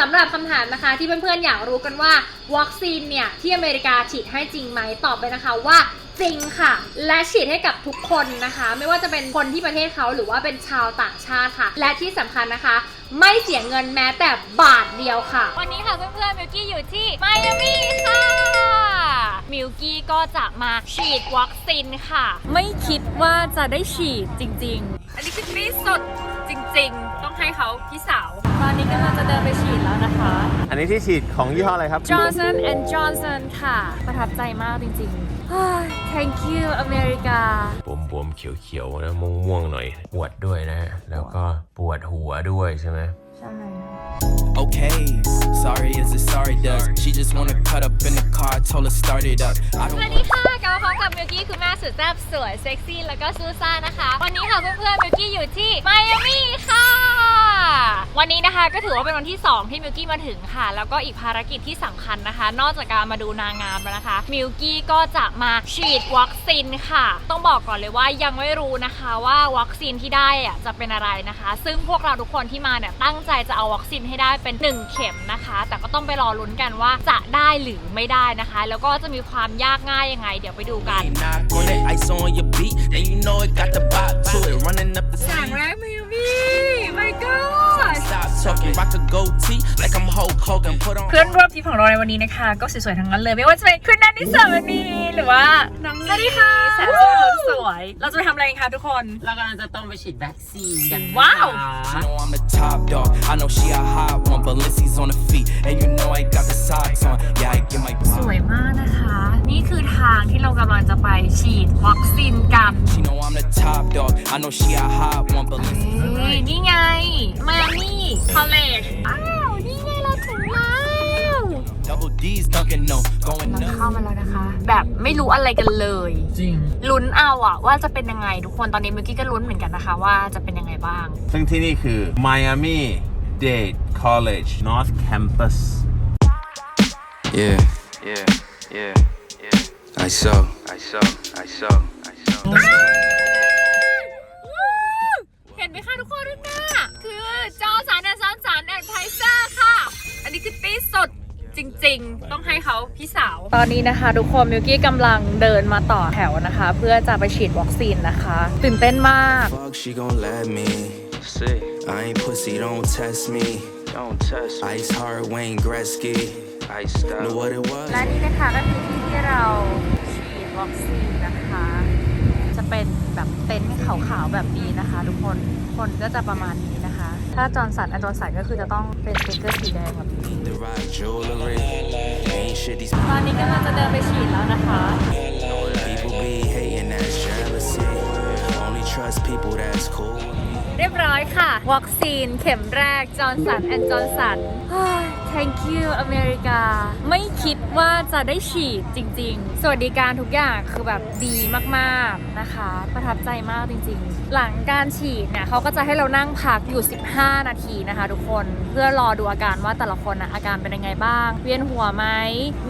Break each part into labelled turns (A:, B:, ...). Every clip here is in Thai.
A: สำหรับคำถามนะคะที่เพื่อนๆอยากรู้กันว่าวัคซีนเนี่ยที่อเมริกาฉีดให้จริงไหมตอบไปนะคะว่าจริงค่ะ และฉีดให้กับทุกคนนะคะ ไม่ว่าจะเป็นคนที่ประเทศเขาหรือว่าเป็นชาวต่างชาติค่ะ และที่สำคัญนะคะ ไม่เสียเงินแม้แต่บาทเดียวค่ะ
B: วันนี้ค่ะเพื่อนๆมิวกี้อยู่ที่ไมอามี่ค่ะ มิวกี้ก็จะมาฉีดวัคซีนค่ะ ไม่คิดว่าจะได้ฉีดจริง ๆ อันนี้คือที่สุด จริงๆ ต้องให้เขาพี่สาว ตอนนี้กำลังจะเดินไปฉีดแล้วนะคะ
C: อันนี้ที่ฉีดของยี่ห้ออะไรครับ
B: Johnson and Johnson ค่ะ ประทับใจมากจริงๆเฮ้ย Thank you อเมริกา
C: บวมๆเขียวๆนะม่วงๆหน่อย ปวดด้วยนะ แล้วก็ปวดหัวด้วยใช่ไหม
B: ใช่
D: Okay, sorry is a sorry does. She just wanna cut up in the car, told her start it up. I
B: ส
D: don't
B: วัสดีค่ะกลับมาพบกับมิวกี้คือแม่สุดแซ่บสวยเซ็กซี่แล้วก็ซูซ่านะคะ วันนี้ค่ะเพื่อนๆมิวกี้อยู่ที่ไมอามี่ค่ะ วันนี้นะคะก็ถือว่าเป็นวันที่ 2 ที่มิวกี้มาถึงค่ะ แล้วก็อีกภารกิจที่สำคัญนะคะ นอกจากการมาดูนางงามแล้วนะคะมิวกี้ก็จะมาฉีดวัคซีนค่ะ ต้องบอกก่อนเลยว่ายังไม่รู้นะคะว่าวัคซีนที่ได้อะจะเป็นอะไรนะคะ ซึ่งพวกเราทุกคนที่มาเนี่ยตั้งใจจะเอาวัคซีนให้ได้เป็น 1 เข็มนะคะ แต่ก็ต้องไปรอลุ้นกันว่าจะได้หรือไม่ได้นะคะนะคะ แล้วก็จะมีความยากง่ายยังไง เดี๋ยวไปดูกัน อย่างแรกไม่ มี่ my god
D: Stop talking, rock a goatee like I'm Hulk Hogan. Put on.
B: เพื่อนร่วมทีมของเราในวันนี้นะคะ ก็สวยๆทั้งนั้นเลย ไม่ว่าจะเป็นคุณนันนิสาวนีหรือว่าน้องสวัสดีค่ะแสนสวยคนสวยเราจะไปทำอะไรกันคะทุกคน
E: เรากำลังจะต้องไปฉีดวัคซีนกัน
B: ว้าว
D: You know I'm the top dog. I know she a hot one, but Lindsay's on the feet, and you know I got the socks on. Yeah, I get my
B: สวยมากนะคะ นี่คือทางที่เรากำลังจะไปฉีดวัคซีนกัน
D: She know I'm the top dog. I know she a hot one, but Lindsay's
B: เฮ้ยนี่ไง มานี่คอลเลจอ้าวนี่ไงเราถึงแล้ว
D: double D's dunking no, going
B: เรา
D: nuts.
B: เข้ามาแล้วนะคะ แบบไม่รู้อะไรกันเลย
E: จริง
B: ลุ้นเอาอะว่าจะเป็นยังไงทุกคนตอนนี้เมื่อกี้ก็ลุ้นเหมือนกันนะคะ ว่าจะเป็นยังไงบ้าง
C: ซึ่งที่นี่คือ Miami Dade College North Campus
F: Yeah, yeah, yeah, yeah. I saw, I saw, I saw, I saw.
B: ริง ๆ ต้องให้เขาพี่สาว ตอนนี้นะคะ ทุกคนมิวกี้กำลังเดินมาต่อแถวนะคะ เพื่อจะไปฉีดวัคซีนนะคะ ตื่นเต้นมาก
D: Fuck, she gon' let me.
F: See,
D: I ain't pussy, don't test me.
F: don't test me.
D: Ice hard, Wayne Gretzky.
F: I stop.
D: Knew what it was.
B: และนี่นะคะก็คือที่ที่เราฉีดวัคซีนนะคะ จะเป็นแบบเต็นท์ขาวๆแบบนี้นะคะ ทุกคนคนก็จะประมาณนี้นะคะ ถ้าจอร์นสันอันจอร์นสันก็คือจะต้องเป็นสติ๊กเกอร์สีแดงแบบนี้ตอนนี้กำลังจะเดินไปฉีดแล้วนะคะ เรียบร้อยค่ะ วัคซีนเข็มแรกจอร์นสันแอนจอร์นสัน thank you อเมริกา ไม่คิดว่าจะได้ฉีดจริง ๆ สวัสดิการทุกอย่างคือแบบดีมากๆนะคะ ประทับใจมากจริง ๆ หลังการฉีดเนี่ยเขาก็จะให้เรานั่งพักอยู่ 15 นาทีนะคะ ทุกคนเพื่อรอดูอาการว่าแต่ละคนนะอาการเป็นยังไงบ้าง เวียนหัวไหม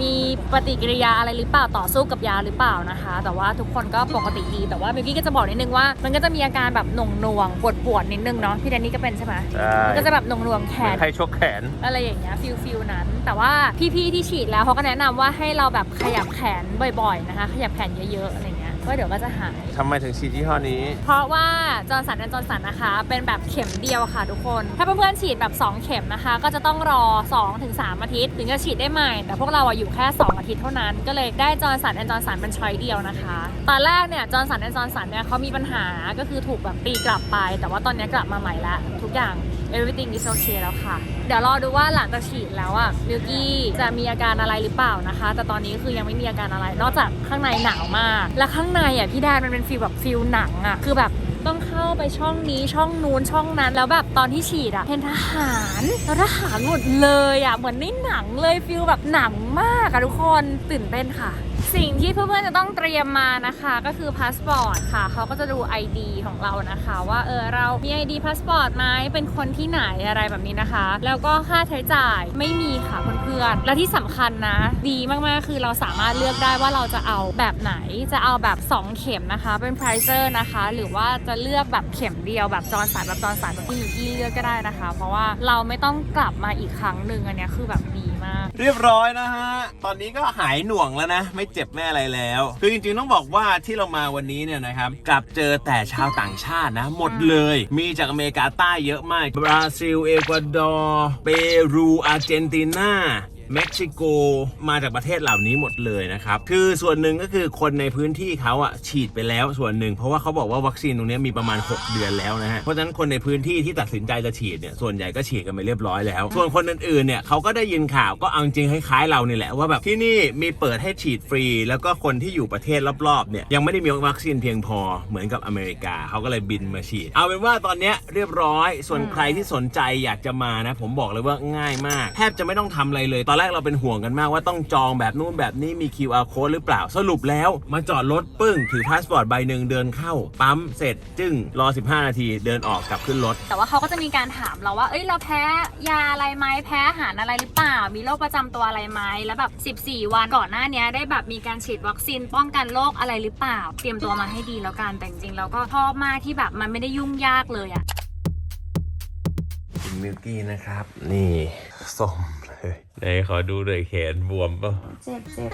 B: มีปฏิกิริยาอะไรหรือเปล่าต่อสู้กับยาหรือเปล่านะคะ แต่ว่าทุกคนก็ปกติดี แต่ว่าเมกี้ก็จะบอกนิดนึงว่า มันก็จะมีอาการแบบหน่วงหน่วงปวดปวดๆนิดนึงเนาะพี่แดนนี่ก็เป็นใช่ไหม
C: ใช่
B: มันก็จะแบบหน่วงหน่วงๆแข
C: เหมือน
B: น
C: ใครชกแขน
B: อะไรอย่างเงี้ยฟิลฟิลนั้น แต่ว่าพี่ๆที่ฉีดแล้วเขาก็แนะนำว่าให้เราแบบขยับแขนบ่อยๆนะคะ ขยับแขนเยอะๆอะไรเงี้ยก็เดี๋ยวก็จะหาย
C: ทำไมถึงฉีดยี่ห้อนี้
B: เพราะว่าจอร์นสันแอนจอร์นสันนะคะ เป็นแบบเข็มเดียวค่ะทุกคน ถ้าเพื่อนๆฉีดแบบ 2 เข็มนะคะ ก็จะต้องรอ 2-3 อาทิตย์ ถึงจะฉีดได้ใหม่ แต่พวกเราอะอยู่แค่ 2 อาทิตย์เท่านั้น ก็เลยได้จอร์นสันแอนจอร์นสันเป็นช้อยเดียวนะคะ ตอนแรกเนี่ยจอร์นสันแอนจอร์นสันเนี่ยเขามีปัญหาก็คือถูกแบบตีกลับไป แต่ว่าตอนนี้กลับมาใหม่แล้วทุกอย่าง everything is okay แล้วค่ะ เดี๋ยวรอดูว่าหลังจากฉีดแล้วอะมิวกี้จะมีอาการอะไรหรือเปล่านะคะ แต่ตอนนี้คือยังไม่มีอาการอะไร นอกจากข้างในหนาวมาก และข้างในอะพี่แดนมันเป็นฟีลแบบฟีลหนังอะคือแบบต้องเข้าไปช่องนี้ช่องนู้นช่องนั้น แล้วแบบตอนที่ฉีดอะเป็นทหารแล้วทหารหมดเลยอะเหมือนในหนังเลยฟีลแบบหนังมากอะทุกคนตื่นเต้นค่ะ
G: สิ่งที่เพื่อนๆจะต้องเตรียมมานะคะก็คือพาสปอร์ตค่ะเขาก็จะดู ID ของเรานะคะ ว่าเออเรามี ID พาสปอร์ตไหมเป็นคนที่ไหนอะไรแบบนี้นะคะ แล้วก็ค่าใช้จ่ายไม่มีค่ะเพื่อน ๆ และที่สำคัญนะ ดีมากๆ คือเราสามารถเลือกได้ว่าเราจะเอาแบบไหน จะเอาแบบ 2 เข็มนะคะ เป็นไพรเซอร์นะคะ หรือว่าจะเลือกแบบเข็มเดียวแบบจอร์นสันแบบจอร์นสันแบบที่มิกกี้เลือกก็ได้นะคะ เพราะว่าเราไม่ต้องกลับมาอีกครั้งหนึ่งอันเนี้ยคือแบบดีมาก
C: เรียบร้อยนะฮะ ตอนนี้ก็หายหน่วงแล้วนะ ไม่เจ็บไม่อะไรแล้ว คือจริงๆต้องบอกว่าที่เรามาวันนี้เนี่ยนะครับ กลับเจอแต่ชาวต่างชาตินะ หมดเลย มีจากอเมริกาใต้เยอะมาก บราซิล เอกวาดอร์ เปรู อาร์เจนตินา เม็กซิโกมาจากประเทศเหล่านี้หมดเลยนะครับ คือส่วนหนึ่งก็คือคนในพื้นที่เขาอะฉีดไปแล้วส่วนหนึ่ง เพราะว่าเขาบอกว่าวัคซีนตรงนี้มีประมาณ 6 เดือนแล้วนะฮะเพราะฉะนั้นคนในพื้นที่ที่ตัดสินใจจะฉีดเนี่ยส่วนใหญ่ก็ฉีดกันไปเรียบร้อยแล้ว ส่วนคนอื่นๆเนี่ยเขาก็ได้ยินข่าวก็เอาจริงคล้ายๆเรานี่แหละว่าแบบที่นี่มีเปิดให้ฉีดฟรี แล้วก็คนที่อยู่ประเทศรอบๆเนี่ยยังไม่ได้มีวัคซีนเพียงพอเหมือนกับอเมริกาเขาก็เลยบินมาฉีด เอาเป็นว่าตอนเนี้ยเรียบร้อย ส่วนใครที่สนใจอยากจะมานะ ผมบอกเลยว่าง่ายมาก แทบจะไม่ต้องทำอะไรเลยตอนแรกเราเป็นห่วงกันมากว่าต้องจองแบบนู้นแบบนี้มี QR code หรือเปล่าสรุปแล้ว มาจอดรถปึ้งถือพาสปอร์ตใบหนึ่งเดินเข้า ปั๊มเสร็จจึ้งรอ 15 นาทีเดินออกกลับขึ้นรถ
G: แต่ว่าเขาก็จะมีการถามเราว่า เอ้ยเราแพ้ยาอะไรไหมแพ้อาหารอะไรหรือเปล่า มีโรคประจำตัวอะไรไหมแล้วแบบ 14 วันก่อนหน้านี้ได้แบบมีการฉีดวัคซีนป้องกันโรคอะไรหรือเปล่า เตรียมตัวมาให้ดีแล้วกันแต่จริงๆเราก็ชอบมากที่แบบมันไม่ได้ยุ่งยากเลยอะ
C: มิลกี้นะครับ นี่ส้ม ไหนขอดูเลยแขนบวมป่ะ
B: เจ็บเจ็บ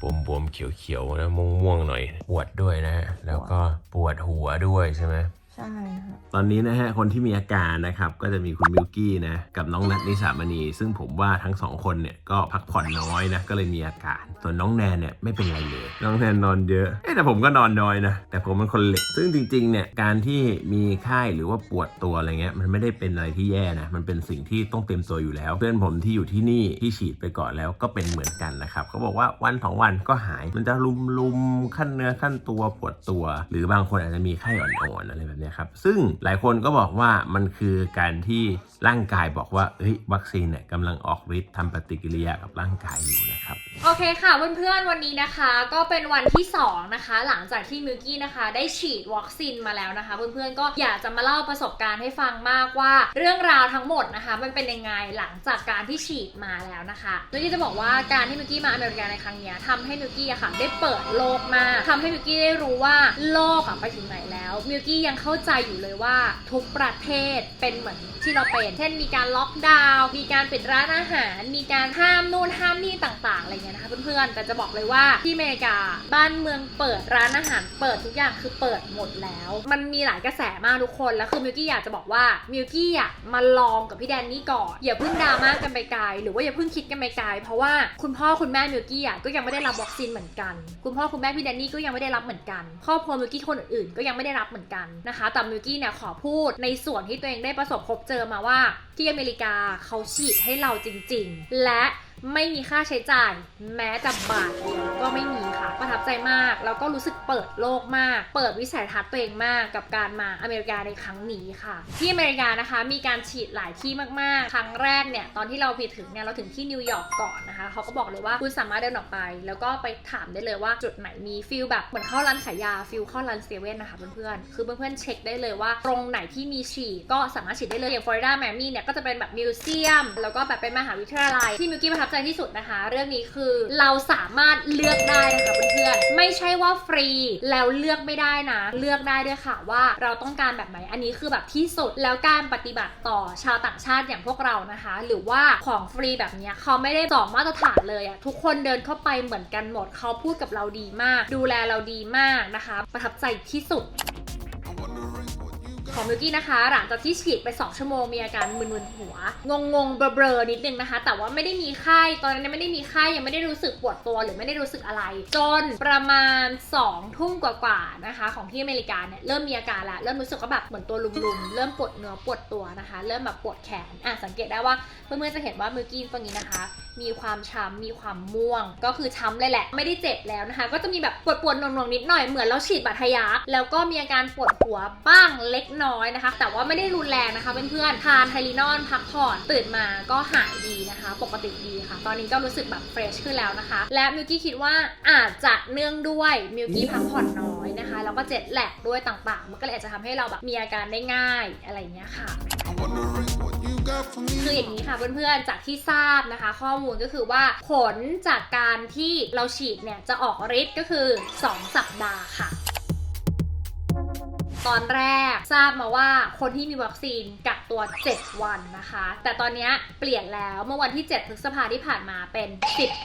C: บวมบวมๆเขียวๆนะม่วงม่วงๆหน่อย ปวดด้วยนะฮะแล้วก็ปวดหัวด้วยใช่ไหม
B: ใช่ค่ะ
C: ตอนนี้นะฮะคนที่มีอาการนะครับก็จะมีคุณมิวกี้นะกับน้องนัทนิสามณีซึ่งผมว่าทั้งสองคนเนี่ยก็พักผ่อนน้อยนะก็เลยมีอาการ ส่วนน้องแนนเนี่ยไม่เป็นไรเลย น้องแนนนอนเยอะเอ๊ะแต่ผมก็นอนน้อยนะแต่ผมเป็นคนเหล็ก ซึ่งจริงๆเนี่ยการที่มีไข้หรือว่าปวดตัวอะไรเงี้ยมันไม่ได้เป็นอะไรที่แย่นะมันเป็นสิ่งที่ต้องเตรียมตัวอยู่แล้ว เพื่อนผมที่อยู่ที่นี่ที่ฉีดไปก่อนแล้วก็เป็นเหมือนกันนะครับเขาบอกว่าวันสองวันก็หายมันจะลุมๆขั้นเนื้อขั้นตัวปวดตัว หรือบางคนอาจจะมีไข้อ่อนๆอะไรแบบเนี้ยครับซึ่งหลายคนก็บอกว่ามันคือการที่ร่างกายบอกว่าเฮ้ยวัคซีนเนี่ยกำลังออกฤทธิ์ทำปฏิกิริยากับร่างกายอยู่นะครับ
B: โอเคค่ะเพื่อนๆวันนี้นะคะ ก็เป็นวันที่2นะคะหลังจากที่มิวกี้นะคะ ได้ฉีดวัคซีนมาแล้วนะคะ เพื่อนๆก็อยากจะมาเล่าประสบการณ์ให้ฟังมากว่า เรื่องราวทั้งหมดนะคะ มันเป็นยังไงหลังจากการที่ฉีดมาแล้วนะคะมิวกี้จะบอกว่าการที่มิวกี้มาอเมริกาในครั้งนี้ทำให้มิวกี้อะค่ะได้เปิดโลกมากทำให้มิวกี้ได้รู้ว่าโลกอะไปถึงไหนแล้วมิวกี้ยังเข้าใจอยู่เลยว่าทุกประเทศเป็นเหมือนที่เราเป็น เช่นมีการล็อกดาวน์ มีการปิดร้านอาหาร มีการห้ามนู่นห้ามนี่ต่างๆอะไรเงี้ยนะคะเพื่อนๆ แต่จะบอกเลยว่าที่อเมริกาบ้านเมืองเปิดร้านอาหาร เปิดทุกอย่างคือเปิดหมดแล้ว มันมีหลายกระแสมากทุกคน แล้วคือมิวกี้อยากจะบอกว่ามิวกี้อะมาลองกับพี่แดนนี่ก่อนอย่าเพิ่งดราม่ากันไปไกลหรือว่าอย่าเพิ่งคิดกันไปไกลเพราะว่าคุณพ่อคุณแม่มิวกี้อะก็ยังไม่ได้รับวัคซีนเหมือนกัน คุณพ่อคุณแม่พี่แดนนี่ก็ยังไม่ได้รับเหมือนกันครอบครัวมิวกี้คนอื่นๆก็ยังไม่ได้รับเหมือนกันนะคะแต่มิวกี้เนี่ยขอพูดในส่วนที่ตัวเองได้ประสบพบเจอมาว่า ที่อเมริกาเขาฉีดให้เราจริง ๆ และ ไม่มีค่าใช้จ่าย แม้แต่บาทเดียวก็ไม่มีค่ะ ประทับใจมาก แล้วก็รู้สึกเปิดโลกมาก เปิดวิสัยทัศน์ตัวเองมากกับการมาอเมริกาในครั้งนี้ค่ะ ที่อเมริกานะคะมีการฉีดหลายที่มากๆ ครั้งแรกเนี่ยตอนที่เราไปถึงเนี่ยเราถึงที่นิวยอร์กก่อนนะคะเขาก็บอกเลยว่าคุณสามารถเดินออกไป แล้วก็ไปถามได้เลยว่าจุดไหนมีฟิลแบบเหมือนเข้าร้านขายยาฟิลเข้าร้านเซเว่นนะคะเพื่อนๆคือเพื่อนๆเช็คได้เลยว่า ตรงไหนที่มีฉีดก็สามารถฉีดได้เลยอย่างฟลอริดาแมมี่เนี่ยก็จะเป็นแบบมิวเซียมแล้วก็แบบเป็นมหาวิทยาลัยที่มิวกี้ประทับใจที่สุดนะคะ เรื่องนี้คือเราสามารถเลือกได้นะคะเพื่อนๆไม่ใช่ว่าฟรีแล้วเลือกไม่ได้นะ เลือกได้ด้วยค่ะว่าเราต้องการแบบไหนอันนี้คือแบบที่สุดแล้วการปฏิบัติต่อชาวต่างชาติอย่างพวกเรานะคะ หรือว่าของฟรีแบบนี้เขาไม่ได้สองมาตรฐานเลยอะทุกคนเดินเข้าไปเหมือนกันหมดเขาพูดกับเราดีมาก ดูแลเราดีมากนะคะ ประทับใจที่สุด ของมิวกี้นะคะ หลังจากที่ฉีดไป 2 ชั่วโมงมีอาการมึนๆหัว งงงๆเบลอๆนิดนึงนะคะ แต่ว่าไม่ได้มีไข้ตอนนั้นไม่ได้มีไข้ยังไม่ได้รู้สึกปวดตัวหรือไม่ได้รู้สึกอะไร จนประมาณ2ทุ่มกว่าๆนะคะ ของที่อเมริกาเนี่ยเริ่มมีอาการละเริ่มรู้สึกว่าแบบเหมือนตัวลุมๆเริ่มปวดเนื้อปวดตัวนะคะ เริ่มแบบปวดแขนอะสังเกตได้ว่าเพื่อนๆจะเห็นว่ามิวกี้ตรงนี้นะคะ มีความช้ำมีความม่วง ก็คือช้ำเลยแหละ ไม่ได้เจ็บแล้วนะคะ ก็จะมีแบบปวดปวดๆหน่วงๆนิดหน่อยเหมือนเราฉีดบาดทะยักแล้วก็มีอาการปวดหัวบ้างเล็กน้อยนะคะ แต่ว่าไม่ได้รุนแรงนะคะเพื่อนๆทานไทลินอนพักผ่อนตื่นมาก็หายดีนะคะ ปกติดีค่ะ ตอนนี้ก็รู้สึกแบบเฟรชขึ้นแล้วนะคะ และมิวกี้คิดว่าอาจจะเนื่องด้วยมิวกี้พักผ่อนน้อยนะคะแล้วก็เจ็ดแหลกด้วยต่างๆ มันก็เลยอาจจะทำให้เราแบบมีอาการได้ง่ายอะไรอย่างเงี้ยค่ะ คืออย่างนี้ค่ะเพื่อนๆ จากที่ทราบนะคะ ข้อมูลก็คือว่าผลจากการที่เราฉีดเนี่ยจะออกฤทธิ์ก็คือ 2 สัปดาห์ค่ะ ตอนแรกทราบมาว่าคนที่มีวัคซีนกับ ตัว 7 วันนะคะ แต่ตอนนี้เปลี่ยนแล้วเมื่อวันที่ 7 พฤษภาที่ผ่านมาเป็น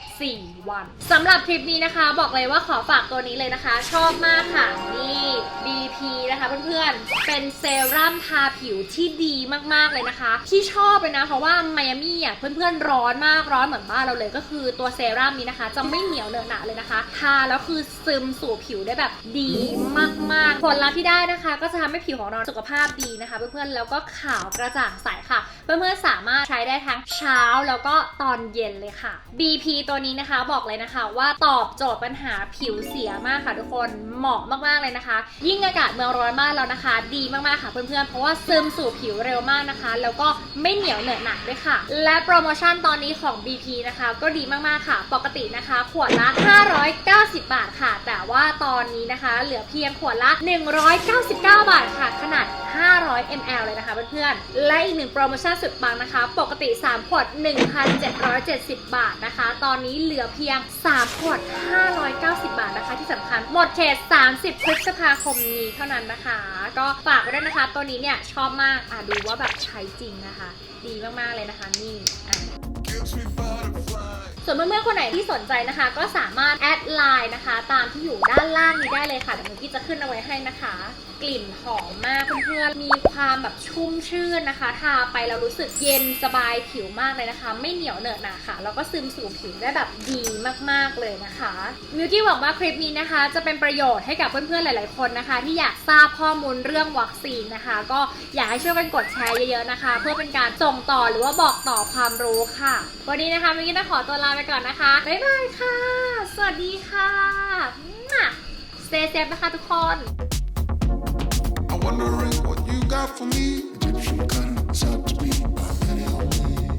B: 14 วันสำหรับคลิปนี้นะคะ บอกเลยว่าขอฝากตัวนี้เลยนะคะ ชอบมากค่ะนี่ BP นะคะเพื่อนๆ เป็นเซรั่มทาผิวที่ดีมากๆเลยนะคะ ที่ชอบเลยนะเพราะว่าไมอามี่อะเพื่อนๆร้อนมากร้อนเหมือนบ้านเราเลยก็คือตัวเซรั่มนี้นะคะ จะไม่เหนียวเหนอะหนะเลยนะคะ ทาแล้วคือซึมสู่ผิวได้แบบดีมากๆ ผลลัพธ์ที่ได้นะคะ ก็จะทำให้ผิวของเราสุขภาพดีนะคะ เพื่อนๆแล้วก็ขาวกระจ่างใสค่ะ เพื่อนๆสามารถใช้ได้ทั้งเช้าแล้วก็ตอนเย็นเลยค่ะ BP ตัวนี้นะคะบอกเลยนะคะ ว่าตอบโจทย์ปัญหาผิวเสียมากค่ะทุกคนเหมาะมากๆเลยนะคะ ยิ่งอากาศเมืองร้อนบ้านเรานะคะ ดีมากๆค่ะเพื่อนๆเพราะว่าซึมสู่ผิวเร็วมากนะคะ แล้วก็ไม่เหนียวเหนอะหนักด้วยค่ะ และโปรโมชั่นตอนนี้ของ BP นะคะ ก็ดีมากๆค่ะ ปกตินะคะ ขวดละ 590 บาทค่ะ แต่ว่าตอนนี้นะคะ เหลือเพียงขวดละ 199 บาทค่ะ ขนาด 500 ml เลยนะคะเพื่อนๆและอีกหนึ่งโปรโมชั่นสุดปังนะคะ ปกติ 3 ขวด 1,770 บาทนะคะ ตอนนี้เหลือเพียง 3 ขวด 590 บาทนะคะ ที่สำคัญหมดเขต 30 พฤษภาคมนี้เท่านั้นนะคะ ก็ฝากไว้ด้วยนะคะ ตัวนี้เนี่ยชอบมาก อะดูว่าแบบใช้จริงนะคะ ดีมาก ๆ เลยนะคะ นี่อะส่วนเพื่อนๆคนไหนที่สนใจนะคะ ก็สามารถแอดไลน์นะคะ ตามที่อยู่ด้านล่างนี้ได้เลยค่ะเดี๋ยวมิวกี้จะขึ้นเอาไว้ให้นะคะ กลิ่นหอมมากเพื่อนๆ มีความแบบชุ่มชื่นนะคะ ทาไปเรารู้สึกเย็นสบายผิวมากเลยนะคะ ไม่เหนียวเหนอะหนะค่ะ แล้วก็ซึมสู่ผิวได้แบบดีมากๆเลยนะคะมิวกี้หวังว่าคลิปนี้นะคะ จะเป็นประโยชน์ให้กับเพื่อนๆ หลาย ๆ คนนะคะ ที่อยากทราบข้อมูลเรื่องวัคซีนนะคะ ก็อยากให้ช่วยกันกดแชร์เยอะๆนะคะ เพื่อเป็นการส่งต่อหรือว่าบอกต่อความรู้ค่ะ วันนี้นะคะมิวกี้ต้องขอตัวลาไปก่อนนะคะบ๊ายบายค่ะ สวัสดีค่ะ Stay safe นะคะทุกคน
H: wondering what you got for me. Egyptian current sucks me by any.